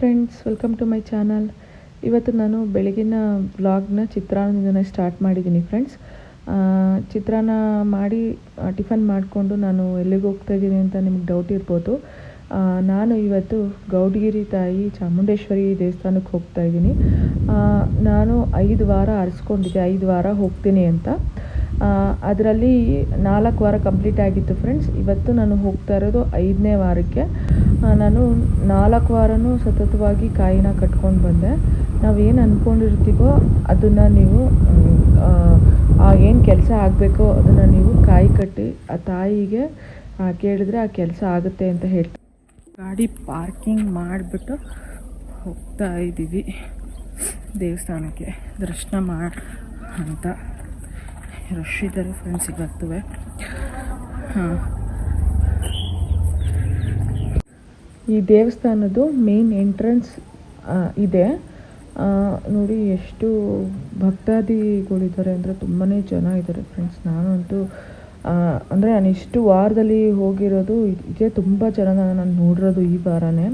Friends welcome to my channel ಇವತ್ತು ನಾನು ಬೆಳಗಿನ ವ್ಲಾಗ್ನ ಚಿತ್ರಾನ್ನದಿಂದನೇ ಸ್ಟಾರ್ಟ್ ಮಾಡಿದ್ದೀನಿ ಫ್ರೆಂಡ್ಸ್ ಚಿತ್ರಾನ್ನ ಮಾಡಿ ಟಿಫನ್ ಮಾಡಿಕೊಂಡು ನಾನು ಎಲ್ಲಿಗೆ ಹೋಗ್ತಾ ಇದ್ದೀನಿ ಅಂತ ನಿಮ್ಗೆ ಡೌಟ್ ಇರ್ಬೋದು. ನಾನು ಇವತ್ತು ಗೌಡಗಿರಿ ತಾಯಿ ಚಾಮುಂಡೇಶ್ವರಿ ದೇವಸ್ಥಾನಕ್ಕೆ ಹೋಗ್ತಾ ಇದ್ದೀನಿ. ನಾನು ಐದು ವಾರ ಅರ್ಸ್ಕೊಂಡಿದ್ದೆ ಐದು ವಾರ ಹೋಗ್ತೀನಿ ಅಂತ. ಅದರಲ್ಲಿ ನಾಲ್ಕು ವಾರ ಕಂಪ್ಲೀಟ್ ಆಗಿತ್ತು ಫ್ರೆಂಡ್ಸ್ ಇವತ್ತು ನಾನು ಹೋಗ್ತಾ ಇರೋದು ಐದನೇ ವಾರಕ್ಕೆ. ನಾನು ನಾಲ್ಕು ವಾರನೂ ಸತತವಾಗಿ ಕಾಯಿನ ಕಟ್ಕೊಂಡು ಬಂದೆ. ನಾವು ಏನು ಅಂದ್ಕೊಂಡಿರ್ತೀವೋ ಅದನ್ನು ನೀವು, ಆ ಏನು ಕೆಲಸ ಆಗಬೇಕೋ ಅದನ್ನು ನೀವು ಕಾಯಿ ಕಟ್ಟಿ ಆ ತಾಯಿಗೆ ಕೇಳಿದ್ರೆ ಆ ಕೆಲಸ ಆಗುತ್ತೆ ಅಂತ ಹೇಳ್ತೀವಿ ಗಾಡಿ ಪಾರ್ಕಿಂಗ್ ಮಾಡಿಬಿಟ್ಟು ಹೋಗ್ತಾ ಇದ್ದೀವಿ ದೇವಸ್ಥಾನಕ್ಕೆ. ದರ್ಶನ ಮಾಡಿ ಅಂತ. ರಶ್ ಫ್ರೆಂಡ್ಸ್ ಇವತ್ತುವೆ ಹಾಂ. ಈ ದೇವಸ್ಥಾನದ್ದು ಮೇನ್ ಎಂಟ್ರೆನ್ಸ್ ಇದೆ. ನೋಡಿ ಎಷ್ಟು ಭಕ್ತಾದಿಗಳಿದ್ದಾರೆ ಅಂದರೆ ತುಂಬಾ ಜನ ಇದ್ದಾರೆ ಫ್ರೆಂಡ್ಸ್ ನಾನಂತೂ ಅಂದರೆ ನಾನು ಇಷ್ಟು ವಾರದಲ್ಲಿ ಹೋಗಿರೋದು ಇದೇ ತುಂಬ ಜನನ ನಾನು ನೋಡಿರೋದು ಈ ವಾರನೇ.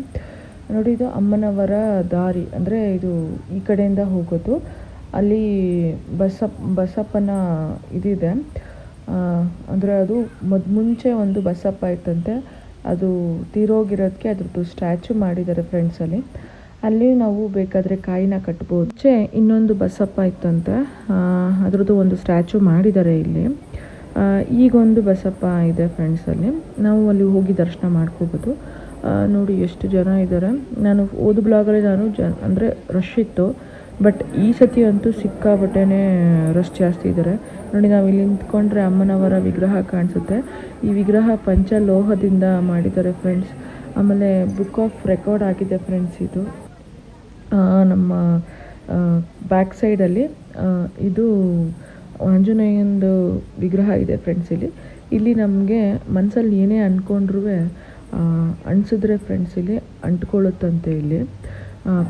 ನೋಡಿ ಇದು ಅಮ್ಮನವರ ದಾರಿ, ಅಂದರೆ ಇದು ಈ ಕಡೆಯಿಂದ ಹೋಗೋದು. ಅಲ್ಲಿ ಬಸಪ್ಪ ಬಸಪ್ಪನ ಇದಿದೆ. ಅಂದರೆ ಅದು ಮದ್ ಮುಂಚೆ ಒಂದು ಬಸಪ್ಪ ಇತ್ತಂತೆ. ಅದು ತೀರೋಗಿರೋದಕ್ಕೆ ಅದ್ರದ್ದು ಸ್ಟ್ಯಾಚು ಮಾಡಿದ್ದಾರೆ ಫ್ರೆಂಡ್ಸಲ್ಲಿ ಅಲ್ಲಿ. ನಾವು ಬೇಕಾದರೆ ಕಾಯಿನ ಕಟ್ಬೋದು. ಮುಂಚೆ ಇನ್ನೊಂದು ಬಸಪ್ಪ ಇತ್ತಂತೆ. ಅದ್ರದ್ದು ಒಂದು ಸ್ಟ್ಯಾಚು ಮಾಡಿದ್ದಾರೆ ಇಲ್ಲಿ. ಈಗೊಂದು ಬಸಪ್ಪ ಇದೆ ಫ್ರೆಂಡ್ಸಲ್ಲಿ ನಾವು ಅಲ್ಲಿ ಹೋಗಿ ದರ್ಶನ ಮಾಡ್ಕೋಬೋದು. ನೋಡಿ ಎಷ್ಟು ಜನ ಇದ್ದಾರೆ. ನಾನು ಓದು ಬ್ಲಾಗಲ್ಲಿ ನಾನು ಜ, ಅಂದರೆ ರಶ್ ಇತ್ತು. ಬಟ್ ಈ ಸತಿ ಅಂತೂ ಸಿಕ್ಕಾಬಟ್ಟೆ ರಶ್ ಜಾಸ್ತಿ ಇದ್ದಾರೆ ನೋಡಿ, ನಾವು ಇಲ್ಲಿ ನಿಂತ್ಕೊಂಡ್ರೆ ಅಮ್ಮನವರ ವಿಗ್ರಹ ಕಾಣಿಸುತ್ತೆ. ಈ ವಿಗ್ರಹ ಪಂಚಲೋಹದಿಂದ ಮಾಡಿದ್ದಾರೆ ಫ್ರೆಂಡ್ಸ್ ಆಮೇಲೆ ಬುಕ್ ಆಫ್ ರೆಕಾರ್ಡ್ ಆಗಿದೆ ಫ್ರೆಂಡ್ಸ್ ಇದು. ನಮ್ಮ ಬ್ಯಾಕ್ ಸೈಡಲ್ಲಿ ಇದು ಆಂಜನೇಯಂದು ವಿಗ್ರಹ ಇದೆ ಫ್ರೆಂಡ್ಸ್ ಇಲ್ಲಿ. ಇಲ್ಲಿ ನಮಗೆ ಮನಸ್ಸಲ್ಲಿ ಏನೇ ಅಂದ್ಕೊಂಡ್ರೂ ಅಣಿಸಿದ್ರೆ ಫ್ರೆಂಡ್ಸ್ ಇಲ್ಲಿ, ಅಂಟ್ಕೊಳ್ಳುತ್ತಂತೆ ಇಲ್ಲಿ.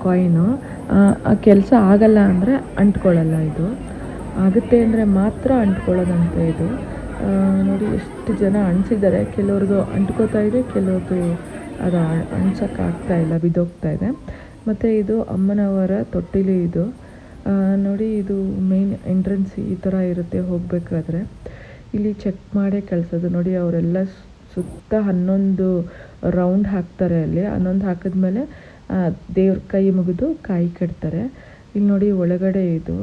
ಕಾಯಿನು ಆ ಕೆಲಸ ಆಗಲ್ಲ ಅಂದರೆ ಅಂಟ್ಕೊಳ್ಳಲ್ಲ ಇದು. ಆಗುತ್ತೆ ಅಂದರೆ ಮಾತ್ರ ಅಂಟ್ಕೊಳ್ಳೋದಂತೆ ಇದು. ನೋಡಿ ಎಷ್ಟು ಜನ ಅಣಿಸಿದ್ದಾರೆ ಕೆಲವ್ರದ್ದು ಅಂಟ್ಕೋತಾ ಇದೆ ಕೆಲವ್ರದ್ದು ಅದು ಅಣ್ಸೋಕ್ಕಾಗ್ತಾ ಇಲ್ಲ, ಬಿದ್ದೋಗ್ತಾ ಇದೆ. ಮತ್ತು ಇದು ಅಮ್ಮನವರ ತೊಟ್ಟಿಲಿ ಇದು. ನೋಡಿ ಇದು ಮೇನ್ ಎಂಟ್ರೆನ್ಸ್ ಈ ಥರ ಇರುತ್ತೆ ಹೋಗಬೇಕಾದ್ರೆ. ಇಲ್ಲಿ ಚೆಕ್ ಮಾಡೇ ಕಳಿಸೋದು ನೋಡಿ ಅವರೆಲ್ಲ ಸುತ್ತ ಹನ್ನೊಂದು ರೌಂಡ್ ಹಾಕ್ತಾರೆ ಅಲ್ಲಿ. ಹನ್ನೊಂದು ಹಾಕಿದ್ಮೇಲೆ ದೇವ್ರ ಕೈ ಮುಗಿದು ಕಾಯಿ ಕಟ್ತಾರೆ ಇಲ್ಲಿ ನೋಡಿ ಒಳಗಡೆ ಇದು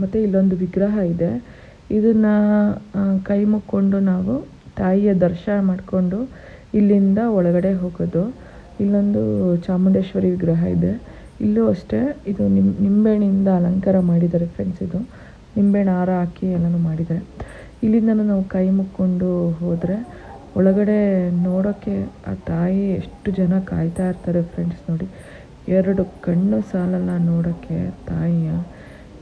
ಮತ್ತೆ ಇಲ್ಲೊಂದು ವಿಗ್ರಹ ಇದೆ. ಇದನ್ನು ಕೈ ಮುಕ್ಕೊಂಡು ನಾವು ತಾಯಿಯ ದರ್ಶನ ಮಾಡಿಕೊಂಡು ಇಲ್ಲಿಂದ ಒಳಗಡೆ ಹೋಗೋದು. ಇಲ್ಲೊಂದು ಚಾಮುಂಡೇಶ್ವರಿ ವಿಗ್ರಹ ಇದೆ. ಇಲ್ಲೂ ಅಷ್ಟೇ ಇದು ನಿಮ್, ನಿಂಬೆಹಣ್ಣಿಂದ ಅಲಂಕಾರ ಮಾಡಿದ್ದಾರೆ ಫ್ರೆಂಡ್ಸ್ ಇದು. ನಿಂಬೆಹಣ್ಣು ಹಾರ ಹಾಕಿ ಎಲ್ಲನೂ ಮಾಡಿದ್ದಾರೆ. ಇಲ್ಲಿಂದ ನಾವು ಕೈ ಮುಕ್ಕೊಂಡು ಹೋದರೆ ಒಳಗಡೆ ನೋಡೋಕ್ಕೆ ಆ ತಾಯಿ ಎಷ್ಟು ಜನ ಕಾಯ್ತಾ ಇರ್ತಾರೆ ಫ್ರೆಂಡ್ಸ್ ನೋಡಿ. ಎರಡು ಕಣ್ಣು ಸಾಲಲ್ಲ ನೋಡೋಕ್ಕೆ ತಾಯಿಯ.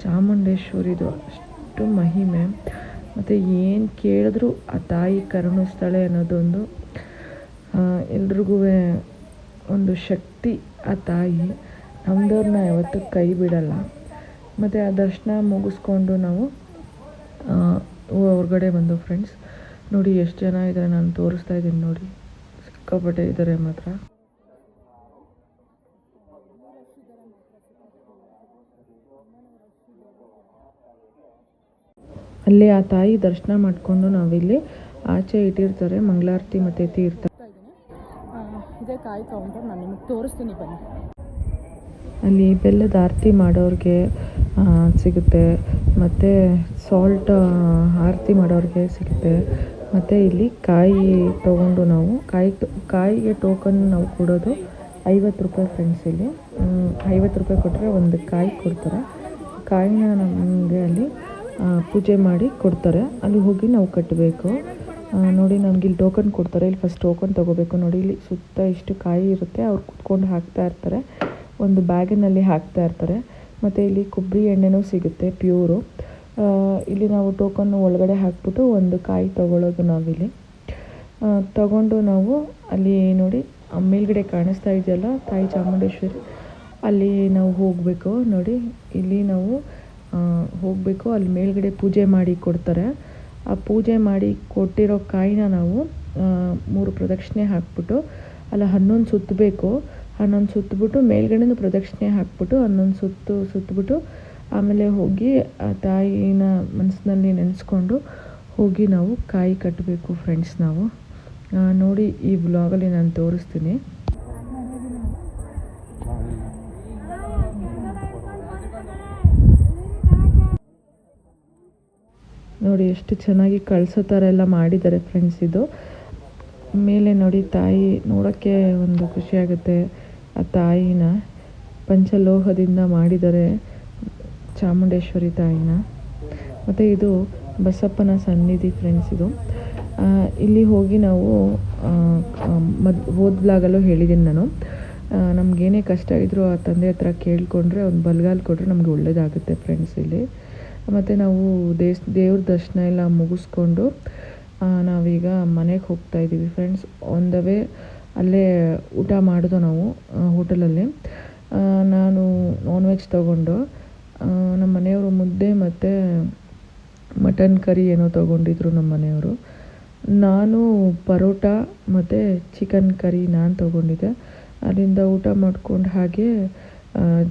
ಚಾಮುಂಡೇಶ್ವರಿದು ಅಷ್ಟು ಮಹಿಮೆ. ಮತ್ತು ಏನು ಕೇಳಿದ್ರು ಆ ತಾಯಿ ಕರುಣಿಸ್ತಾಳೆ ಅನ್ನೋದೊಂದು ಎಲ್ರಿಗೂ ಒಂದು ಶಕ್ತಿ ಆ ತಾಯಿ. ನಮ್ಮದವ್ರನ್ನ ಯಾವತ್ತೂ ಕೈ ಬಿಡಲ್ಲ. ಮತ್ತು ಆ ದರ್ಶನ ಮುಗಿಸ್ಕೊಂಡು ನಾವು ಹೊರ್ಗಡೆ ಬಂದು ಫ್ರೆಂಡ್ಸ್ ನೋಡಿ ಎಷ್ಟು ಜನ ಇದ್ದಾರೆ ನಾನು ತೋರಿಸ್ತಾ ಇದ್ದೀನಿ ನೋಡಿ. ಸಿಕ್ಕಾಪಟ್ಟೆ ಇದ್ದಾರೆ ಮಾತ್ರ. ಅಲ್ಲಿ ಆ ತಾಯಿ ದರ್ಶನ ಮಾಡಿಕೊಂಡು ನಾವಿಲ್ಲಿ ಆಚೆ ಇಟ್ಟಿರ್ತಾರೆ ಮಂಗಳಾರತಿ ಮತ್ತು ತೀರ್ಥ. ಇದೇ ಕಾಯಿ ಕೌಂಟರ್ ನಾನು ನಿಮಗೆ ತೋರಿಸ್ತೀನಿ ಬನ್ನಿ. ಅಲ್ಲಿ ಬೆಲ್ಲದ ಆರತಿ ಮಾಡೋರಿಗೆ ಸಿಗುತ್ತೆ. ಮತ್ತು ಸಾಲ್ಟ್ ಆರತಿ ಮಾಡೋರಿಗೆ ಸಿಗುತ್ತೆ. ಮತ್ತು ಇಲ್ಲಿ ಕಾಯಿ ತೊಗೊಂಡು ನಾವು, ಕಾಯಿ ಕಾಯಿಗೆ ಟೋಕನ್ ನಾವು ಕೊಡೋದು ಐವತ್ತು ರೂಪಾಯಿ ಫ್ರೆಂಡ್ಸ್ ಇಲ್ಲಿ. ಐವತ್ತು ರೂಪಾಯಿ ಕೊಟ್ಟರೆ ಒಂದು ಕಾಯಿ ಕೊಡ್ತಾರೆ. ಕಾಯಿನ ನಮಗೆ ಅಲ್ಲಿ ಪೂಜೆ ಮಾಡಿ ಕೊಡ್ತಾರೆ. ಅಲ್ಲಿ ಹೋಗಿ ನಾವು ಕಟ್ಟಬೇಕು ನೋಡಿ ನಮ್ಗೆ ಇಲ್ಲಿ ಟೋಕನ್ ಕೊಡ್ತಾರೆ. ಇಲ್ಲಿ ಫಸ್ಟ್ ಟೋಕನ್ ತೊಗೋಬೇಕು. ನೋಡಿ ಇಲ್ಲಿ ಸುತ್ತ ಇಷ್ಟು ಕಾಯಿ ಇರುತ್ತೆ. ಅವ್ರು ಕುತ್ಕೊಂಡು ಹಾಕ್ತಾ ಇರ್ತಾರೆ. ಒಂದು ಬ್ಯಾಗಿನಲ್ಲಿ ಹಾಕ್ತಾ ಇರ್ತಾರೆ. ಮತ್ತು ಇಲ್ಲಿ ಕೊಬ್ಬರಿ ಎಣ್ಣೆನೂ ಸಿಗುತ್ತೆ ಪ್ಯೂರು ಇಲ್ಲಿ ನಾವು ಟೋಕನ್ನು ಒಳಗಡೆ ಹಾಕ್ಬಿಟ್ಟು ಒಂದು ಕಾಯಿ ತೊಗೊಳ್ಳೋದು ನಾವಿಲ್ಲಿ. ತಗೊಂಡು ನಾವು ಅಲ್ಲಿ ನೋಡಿ ಮೇಲ್ಗಡೆ ಕಾಣಿಸ್ತಾ ಇದೆಯಲ್ಲ, ತಾಯಿ ಚಾಮುಂಡೇಶ್ವರಿ, ಅಲ್ಲಿ ನಾವು ಹೋಗಬೇಕು ನೋಡಿ. ಇಲ್ಲಿ ನಾವು ಹೋಗಬೇಕು, ಅಲ್ಲಿ ಮೇಲ್ಗಡೆ ಪೂಜೆ ಮಾಡಿ ಕೊಡ್ತಾರೆ. ಆ ಪೂಜೆ ಮಾಡಿ ಕೊಟ್ಟಿರೋ ಕಾಯಿನ ನಾವು ಮೂರು ಪ್ರದಕ್ಷಿಣೆ ಹಾಕ್ಬಿಟ್ಟು, ಅಲ್ಲಿ ಹನ್ನೊಂದು ಸುತ್ತಬೇಕು. ಹನ್ನೊಂದು ಸುತ್ತಬಿಟ್ಟು ಮೇಲ್ಗಡೆನೂ ಪ್ರದಕ್ಷಿಣೆ ಹಾಕ್ಬಿಟ್ಟು, ಹನ್ನೊಂದು ಸುತ್ತು, ಸುತ್ತಬಿಟ್ಟು ಆಮೇಲೆ ಹೋಗಿ ಆ ತಾಯಿನ ಮನಸ್ಸಿನಲ್ಲಿ ನೆನೆಸ್ಕೊಂಡು ಹೋಗಿ ನಾವು ಕಾಯಿ ಕಟ್ಟಬೇಕು ಫ್ರೆಂಡ್ಸ್ ನಾವು. ನೋಡಿ ಈ ಬ್ಲಾಗಲ್ಲಿ ನಾನು ತೋರಿಸ್ತೀನಿ. ನೋಡಿ ಎಷ್ಟು ಚೆನ್ನಾಗಿ ಕಳಿಸೋ ಥರ ಎಲ್ಲ ಮಾಡಿದ್ದಾರೆ ಫ್ರೆಂಡ್ಸ್ ಇದು. ಮೇಲೆ ನೋಡಿ ತಾಯಿ ನೋಡೋಕ್ಕೆ ಒಂದು ಖುಷಿಯಾಗುತ್ತೆ ಆ ತಾಯಿನ ಪಂಚಲೋಹದಿಂದ ಮಾಡಿದ್ದಾರೆ. ಚಾಮುಂಡೇಶ್ವರಿ ತಾಯಿನ. ಮತ್ತು ಇದು ಬಸಪ್ಪನ ಸನ್ನಿಧಿ ಫ್ರೆಂಡ್ಸ್ ಇದು. ಇಲ್ಲಿ ಹೋಗಿ ನಾವು ಮದ್, ಹೋದ ಬ್ಲಾಗಲ್ಲೂ ಹೇಳಿದ್ದೀನಿ ನಾನು. ನಮಗೇನೇ ಕಷ್ಟ ಇದ್ದರೂ ಆ ತಂದೆ ಹತ್ರ ಕೇಳಿಕೊಂಡ್ರೆ ಒಂದು ಬಲ್ಗಾಲ್ ಕೊಟ್ಟರೆ ನಮಗೆ ಒಳ್ಳೇದಾಗುತ್ತೆ ಫ್ರೆಂಡ್ಸ್ ಇಲ್ಲಿ. ಮತ್ತು ನಾವು ದೇಸ್, ದೇವ್ರ ದರ್ಶನ ಎಲ್ಲ ಮುಗಿಸ್ಕೊಂಡು ನಾವೀಗ ಮನೆಗೆ ಹೋಗ್ತಾ ಇದ್ದೀವಿ ಫ್ರೆಂಡ್ಸ್ ಆನ್ ದ ವೇ ಅಲ್ಲೇ ಊಟ ಮಾಡಿದೋ ನಾವು ಹೋಟೆಲಲ್ಲಿ ನಾನು ನಾನ್ ವೆಜ್ ತೊಗೊಂಡು ಆ, ನಮ್ಮ ಮನೆಯವರು ಮುದ್ದೆ ಮತ್ತು ಮಟನ್ ಕರಿ ಏನೋ ತೊಗೊಂಡಿದ್ರು ನಮ್ಮ ಮನೆಯವರು. ನಾನು ಪರೋಟ ಮತ್ತು ಚಿಕನ್ ಕರಿ ನಾನು ತೊಗೊಂಡಿದ್ದೆ. ಅಲ್ಲಿಂದ ಊಟ ಮಾಡ್ಕೊಂಡು ಹಾಗೆ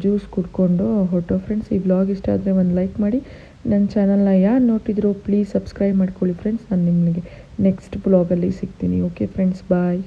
ಜ್ಯೂಸ್ ಕುಡ್ಕೊಂಡು ಹೊಟ್ಟು ಫ್ರೆಂಡ್ಸ್ ಈ ಬ್ಲಾಗ್ ಇಷ್ಟ ಆದರೆ ಒಂದು ಲೈಕ್ ಮಾಡಿ. ನನ್ನ ಚಾನಲ್ನ ಯಾರು ನೋಡ್ತಿದ್ರು ಪ್ಲೀಸ್ ಸಬ್ಸ್ಕ್ರೈಬ್ ಮಾಡ್ಕೊಳ್ಳಿ ಫ್ರೆಂಡ್ಸ್ ನಾನು ನಿಮಗೆ ನೆಕ್ಸ್ಟ್ ಬ್ಲಾಗಲ್ಲಿ ಸಿಗ್ತೀನಿ. Okay friends bye